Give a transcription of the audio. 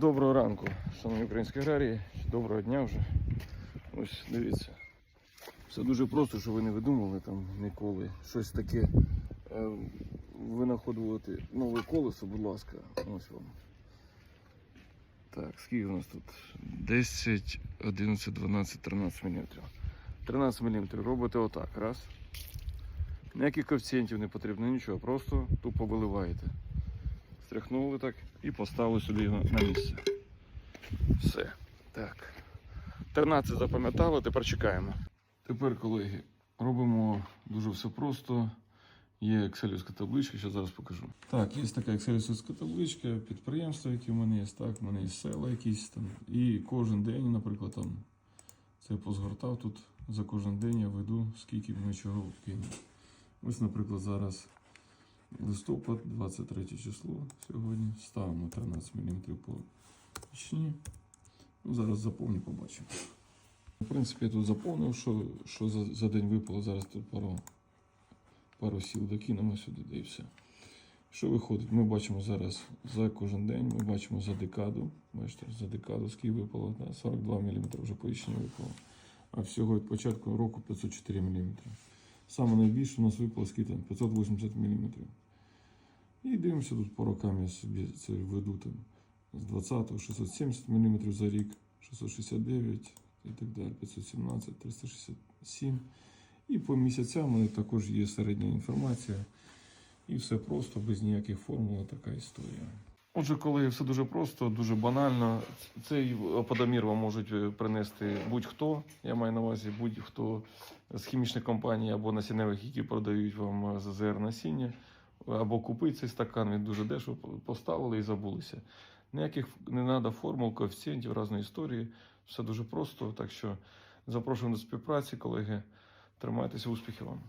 Доброго ранку, шановні українські аграрії. Доброго дня вже. Ось дивіться. Все дуже просто, що ви не видумували там ніколи. Щось таке е, винаходувати нове колесо, будь ласка. Ось вам. Так, скільки у нас тут? 10, 11, 12, 13 мм. 13 мм робите отак. Раз. Ніяких коефіцієнтів не потрібно, нічого, просто тупо виливаєте. Стряхнули так і поставили сюди його на місце. Все. Так. 13 запам'ятали, тепер чекаємо. Тепер, колеги, робимо дуже все просто. Є екселівська табличка, що зараз покажу. Так, є така екселівська табличка, підприємства, які в мене є, так, в мене є села якісь там. І кожен день, наприклад, там це позгортав тут за кожен день я веду, скільки ми чого кинули. Ось, наприклад, зараз листопад, 23 число сьогодні. Ставимо 13 мм по пічні. Ну, зараз заповню, побачимо. В принципі, я тут заповнив, що, що за, за день випало. Зараз тут пару, пару сіл докинемо сюди, і все. Що виходить? Ми бачимо зараз за кожен день, ми бачимо за декаду. Бачите, за декаду скільки випало, да? 42 мм вже по пічні випало. А всього від початку року 504 мм. Саме найбільше у нас випало скільки 580 мм. І дивимося тут по рокам я собі це веду там з 20-го 670 мм за рік, 669 і так далі, 517, 367. І по місяцям також є середня інформація. І все просто, без ніяких формул, така історія. Отже, коли все дуже просто, дуже банально, цей опадомір вам можуть е, принести будь-хто. Я маю на увазі будь-хто з хімічних компаній або насінневих, які продають вам е, ЗЗР насіння, або купити цей стакан, він дуже дешево поставили і забулися. Ніяких не треба формул, коефіцієнтів, різної історії. Все дуже просто. Так що запрошуємо до співпраці, колеги. Тримайтеся, успіхів вам.